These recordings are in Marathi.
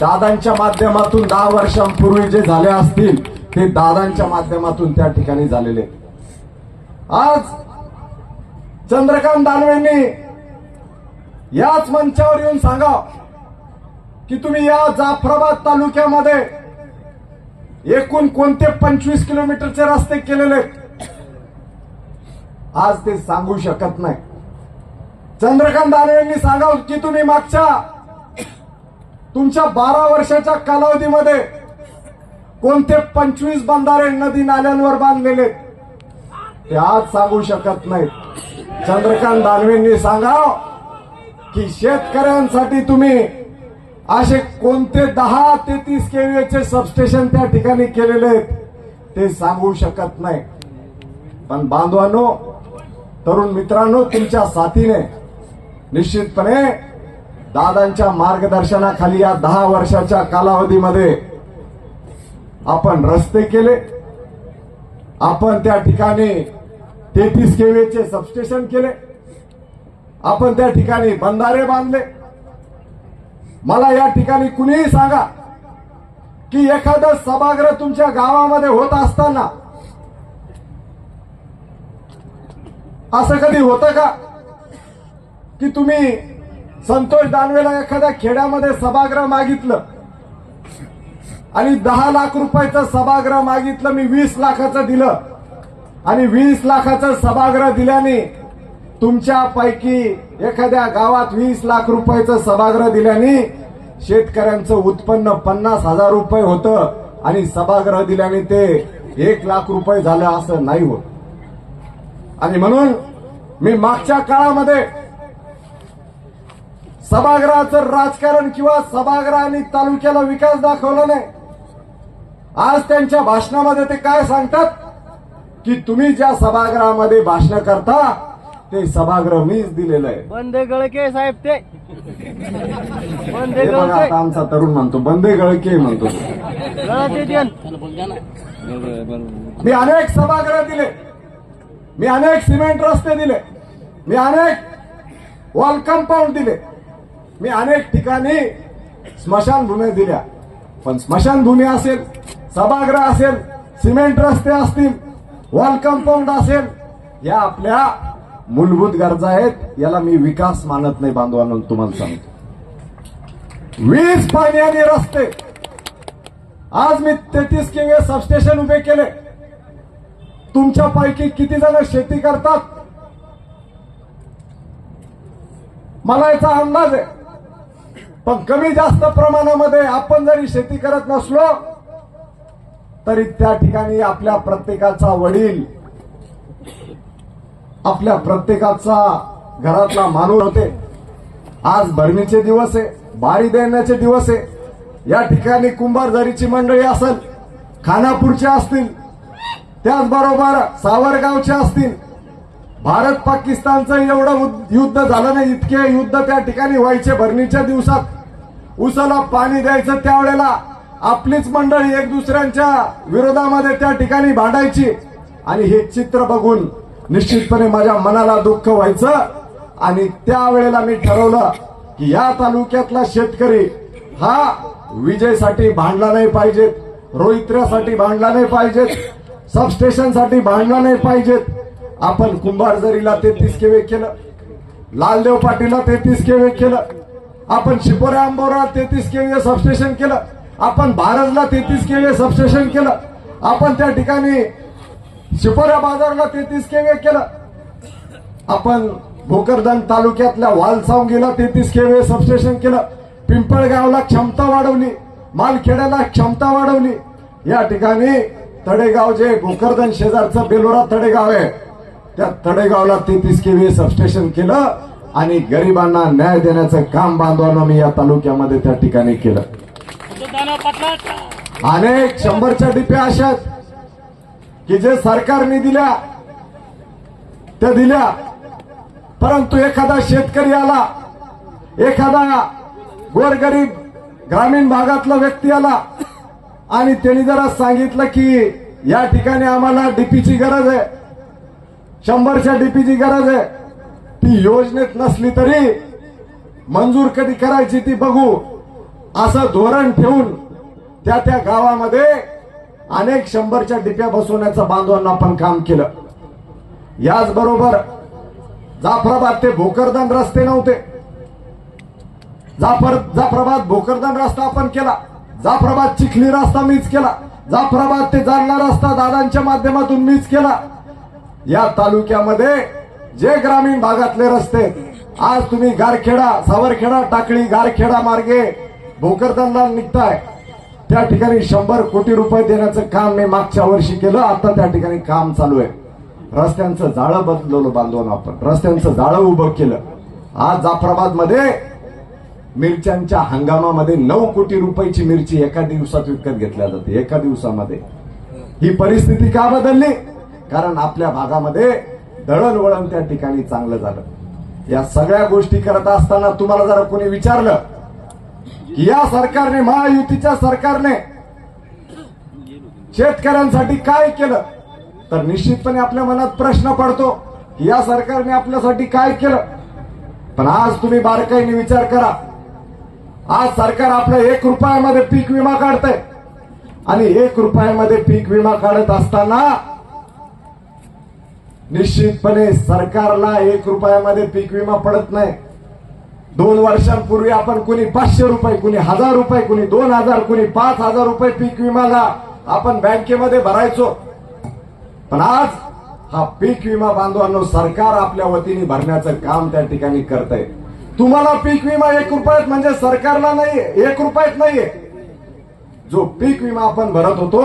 दादांच्या माध्यमातून दहा वर्षांपूर्वी जे झाले असतील ते दादांच्या माध्यमातून त्या ठिकाणी झालेले आज चंद्रकांत दानवेंनी याच मंचावर येऊन सांगा की तुम्ही या जाफराबाद तालुक्यामध्ये एकूण कोणते पंचवीस किलोमीटरचे रस्ते केलेले आज ते सांगू शकत नाही. चंद्रकांत दानवेंनी सांगा की तुम्ही मागच्या तुमच्या बारा वर्षाच्या कालावधीमध्ये कोणते पंचवीस बंधारे नदी नाल्यांवर बांधलेले ते आज सांगू शकत नाहीत. चंद्रकांत दानवेंनी सांगाव की शेतकऱ्यांसाठी तुम्ही असे कोणते दहा ते तीस केवीचे सबस्टेशन त्या ठिकाणी केलेले आहेत ते सांगू शकत नाही. पण बांधवांनो तरुण मित्रांनो तुमच्या साथीने निश्चितपणे दादांच्या मार्गदर्शनाखाली या दहा वर्षाच्या कालावधीमध्ये आपण रस्ते केले. आपण त्या ठिकाणी तेहतीस केव्हीचे सबस्टेशन केले. आपण त्या ठिकाणी बंधारे बांधले. मला या ठिकाणी कुणीही सांगा की एखादं सभागृह तुमच्या गावामध्ये होत असताना असं कधी होतं का? की तुम्ही संतोष दानवेला एखाद्या खेड्यामध्ये सभागृह मागितलं आणि दहा लाख रुपयाचं सभागृह मागितलं मी वीस लाखाचं दिलं. आणि वीस लाखाचं सभागृह दिल्याने तुमच्या पैकी एखाद्या गावात वीस लाख रुपयाचं सभागृह दिल्याने शेतकऱ्यांचं उत्पन्न पन्नास हजार रुपये होतं आणि सभागृह दिल्याने ते एक लाख रुपये झालं असं नाही होत. आणि म्हणून मी मागच्या काळामध्ये सभागृहाचं राजकारण किंवा सभागृहाने तालुक्याला विकास दाखवला नाही. आज त्यांच्या भाषणामध्ये ते काय सांगतात? की तुम्ही ज्या सभागृहामध्ये भाषण करता ते सभागृह मीच दिलेलं आहे. बंदे गळके साहेब ते. बंदे हे बघा गळके. आता आमचा तरुण म्हणतो बंदे गळके म्हणतो. तो. गळते देन मी अनेक सभागृह दिले. मी अनेक सिमेंट रस्ते दिले. मी अनेक वॉल कंपाऊंड दिले. मी अनेक ठिकाणी स्मशानभूमी दिल्या. पण स्मशानभूमी असेल सभागृह असेल सिमेंट रस्ते असतील वॉल कंपाऊंड असेल या आपल्या मूलभूत गरजा आहेत याला मी विकास मानत नाही बांधवांनो तुम्हाला सांगतो. वीज पाणी आणि रस्ते. आज मी तेहतीस केव्ही सबस्टेशन उभे केले. तुमच्या पैकी किती जण शेती करतात? मला याचा अंदाज आहे. पण कमी जास्त प्रमाणामध्ये आपण जरी शेती करत नसलो तरी त्या ठिकाणी आपल्या प्रत्येकाचा वडील आपल्या प्रत्येकाचा घरातला माणूस होते. आज भरणीचे दिवस आहे बारी देण्याचे दिवस आहे. या ठिकाणी कुंभारझरीची मंडळी असेल खानापूरचे असतील त्याचबरोबर सावरगावचे असतील. भारत पाकिस्तानचं एवढं युद्ध झालं नाही इतके युद्ध त्या ठिकाणी व्हायचे भरणीच्या दिवसात. उसाला पाणी द्यायचं त्यावेळेला. आपलीच मंडळी एक दुसऱ्यांच्या विरोधामध्ये त्या ठिकाणी भांडायची. आणि हे चित्र बघून निश्चितपणे माझ्या मनाला दुःख व्हायचं. आणि त्यावेळेला मी ठरवलं की या तालुक्यातला शेतकरी हा विजयसाठी भांडला नाही पाहिजेत रोहित्र्यासाठी भांडला नाही पाहिजेत सबस्टेशनसाठी भांडला नाही पाहिजेत. आपण कुंभारजरीला तेहतीस केवे केलं लालदेव पाटीलला तेहतीस केवे केलं आपण शिपोऱ्या आंबोरा तेहतीस केवे सबस्टेशन केलं आपण भारतला तेहतीस केवे सबस्टेशन केलं. आपण त्या ठिकाणी शिपोऱ्या बाजारला तेहतीस केवे केलं. आपण भोकरदन तालुक्यातल्या वालसावंगीला तेहतीस केवे सबस्टेशन केलं. पिंपळगावला क्षमता वाढवली. मालखेड्याला क्षमता वाढवली. या ठिकाणी तडेगाव जे भोकरदन शेजारचं बेलोरा तडेगाव आहे त्या तडेगावला तेहतीस केवी सबस्टेशन केलं आणि गरिबांना न्याय देण्याचं काम बांधवानं मी या तालुक्यामध्ये त्या ठिकाणी केलं. अनेक शंभरच्या डिप्या अशा की जे सरकारने दिल्या त्या दिल्या. परंतु एखादा शेतकरी आला एखादा गोरगरीब ग्रामीण भागातला व्यक्ती आला आणि त्यांनी जरा सांगितलं की या ठिकाणी आम्हाला डीपीची गरज आहे शंभरच्या डीपीची गरज आहे. ती योजनेत नसली तरी मंजूर कधी करायची ती बघू. असं धोरण ठेवून त्या त्या गावामध्ये अनेक शंभरच्या डिप्या बसवण्याचं बांधवांना आपण काम केलं. याचबरोबर जाफराबाद ते भोकरदान रस्ते नव्हते. जाफर जाफराबाद भोकरदान रस्ता आपण केला. जाफराबाद चिखली रस्ता मीच केला. जाफराबाद ते जालना रस्ता दादांच्या माध्यमातून मीच केला. या तालुक्यामध्ये जे ग्रामीण भागातले रस्ते आज तुम्ही गारखेडा सावरखेडा टाकळी गारखेडा मार्गे भोकरदनला निघताय. त्या ठिकाणी शंभर कोटी रुपये देण्याचं काम मी मागच्या वर्षी केलं आता त्या ठिकाणी काम चालू आहे. रस्त्यांचं जाळं बदलवलं बांधलो आपण. रस्त्यांचं जाळं उभं केलं. आज जाफराबादमध्ये मिरच्यांच्या हंगामामध्ये नऊ कोटी रुपयाची मिरची एका दिवसात विकत घेतल्या जाते. एका दिवसामध्ये. ही परिस्थिती का बदलली? कारण आपल्या भागामध्ये दळणवळण त्या ठिकाणी चांगलं झालं. या सगळ्या गोष्टी करत असताना तुम्हाला जरा कोणी विचारलं या सरकारने महायुतीच्या सरकारने शेतकऱ्यांसाठी काय केलं? तर निश्चितपणे आपल्या मनात प्रश्न पडतो या सरकारने आपल्यासाठी काय केलं? पण आज तुम्ही बारकाईने विचार करा. आज सरकार आपल्या एक रुपयामध्ये पीक विमा काढतंय. आणि एक रुपयामध्ये पीक विमा काढत असताना निश्चितपणे सरकारला एक रुपयामध्ये पीक विमा पडत नाही. दोन वर्षांपूर्वी आपण कुणी पाचशे रुपये कुणी हजार रुपये कुणी दोन हजार कुणी पाच हजार रुपये पीक विमाला आपण बँकेमध्ये भरायचो. पण आज हा पीक विमा बांधवांनो सरकार आपल्या वतीने भरण्याचं काम त्या ठिकाणी करत आहे तुम्हाला पीक विमा एक रुपयात म्हणजे सरकारला नाहीये एक रुपयात नाहीये. जो पीक विमा आपण भरत होतो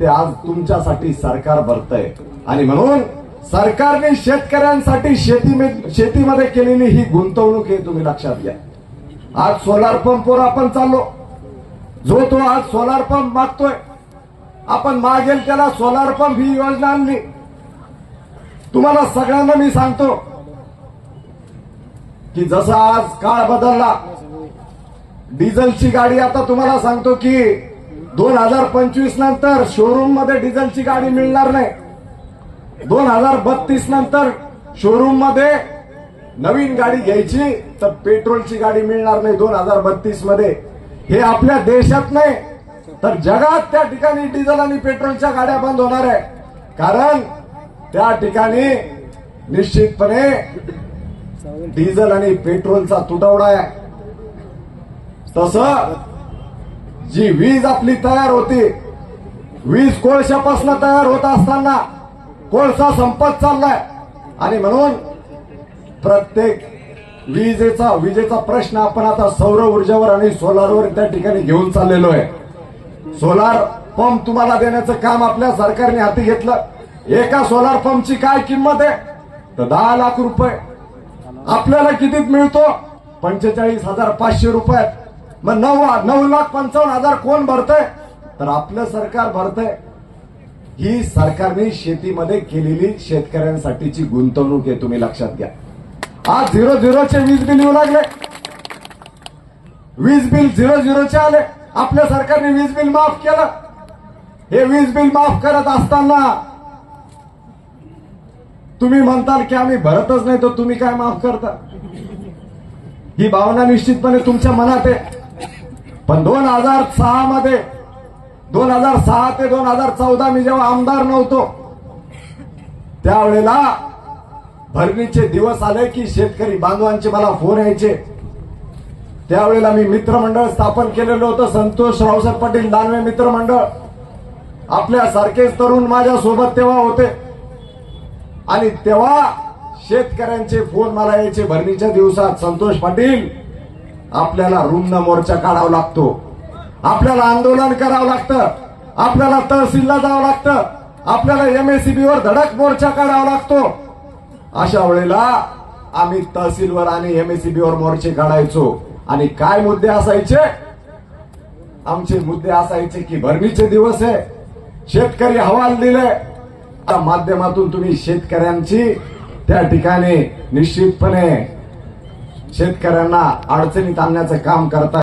ते आज तुमच्यासाठी सरकार भरतय. आणि म्हणून सरकारने शेतकऱ्यांसाठी शेती शेतीमध्ये केलेली ही गुंतवणूक हे तुम्ही लक्षात घ्या. आज सोलार पंपवर आपण चाललो. जो तो आज सोलार पंप मागतोय. आपण मागेल त्याला सोलार पंप ही योजना आणली. तुम्हाला सगळ्यांना मी सांगतो की जसा आज काळ बदलला डिझेलची गाडी आता तुम्हाला सांगतो की दोन हजार पंचवीस नंतर शोरूममध्ये डिझेलची गाडी मिळणार नाही. दोन हजार बत्तीस नंतर शोरूममध्ये नवीन गाडी घ्यायची तर पेट्रोलची गाडी मिळणार नाही दोन हजार बत्तीसमध्ये. हे आपल्या देशात नाही तर जगात त्या ठिकाणी डिझेल आणि पेट्रोलच्या गाड्या बंद होणार आहे. कारण त्या ठिकाणी निश्चितपणे डिझेल आणि पेट्रोलचा तुटवडा आहे. तस जी वीज आपली तयार होती वीज कोळशापासून तयार होत असताना कोळसा संपत चाललाय. आणि म्हणून प्रत्येक विजेचा विजेचा प्रश्न आपण आता सौर ऊर्जेवर आणि सोलारवर त्या ठिकाणी घेऊन चाललेलो आहे. सोलार पंप तुम्हाला देण्याचं काम आपल्या सरकारने हाती घेतलं. एका सोलार पंपची काय किंमत आहे? तर दहा लाख रुपये. आपल्याला कितीत मिळतो? पंचेचाळीस हजार पाचशे रुपयात मग नऊ नऊ लाख पंचावन्न हजार कोण भरतय? तर आपलं सरकार भरतय. ही सरकारने शेतीमध्ये केलेली शेतकऱ्यांसाठीची गुंतवणूक आहे तुम्ही लक्षात घ्या. आज झिरो झिरोचे वीज बिल येऊ लागले. वीज बिल झिरो झिरोचे आले. आपल्या सरकारने वीज बिल माफ केलं. हे वीज बिल माफ करत असताना तुम्ही म्हणताल की आम्ही भरतच नाही तर तुम्ही काय माफ करता? ही भावना निश्चितपणे तुमच्या मनात आहे. पण दोन हजार सहा मध्ये दोन हजार सहा ते दोन हजार चौदा मी जेव्हा आमदार नव्हतो त्यावेळेला भरणीचे दिवस आले की शेतकरी बांधवांचे मला फोन यायचे. त्यावेळेला मी मित्रमंडळ स्थापन केलेलं होतं संतोष रावसाहेब पाटील दानवे मित्रमंडळ. आपल्या सारखेच तरुण माझ्या सोबत तेव्हा होते. आणि तेव्हा शेतकऱ्यांचे फोन मला यायचे भरणीच्या दिवसात संतोष पाटील आपल्याला रुग्ण मोर्चा काढावा लागतो. आपल्याला आंदोलन करावं लागतं. आपल्याला तहसीलला जावं लागतं. आपल्याला एमएससीबी वर धडक मोर्चा काढावा लागतो. अशा वेळेला आम्ही तहसीलवर आणि एमएससीबी वर मोर्चे काढायचो. आणि काय मुद्दे असायचे? आमचे मुद्दे असायचे की भरणीचे दिवस आहे. शेतकरी हवाल दिले. त्या माध्यमातून तुम्ही शेतकऱ्यांची त्या ठिकाणी निश्चितपणे शेतकऱ्यांना अडचणीत आणण्याचं काम करता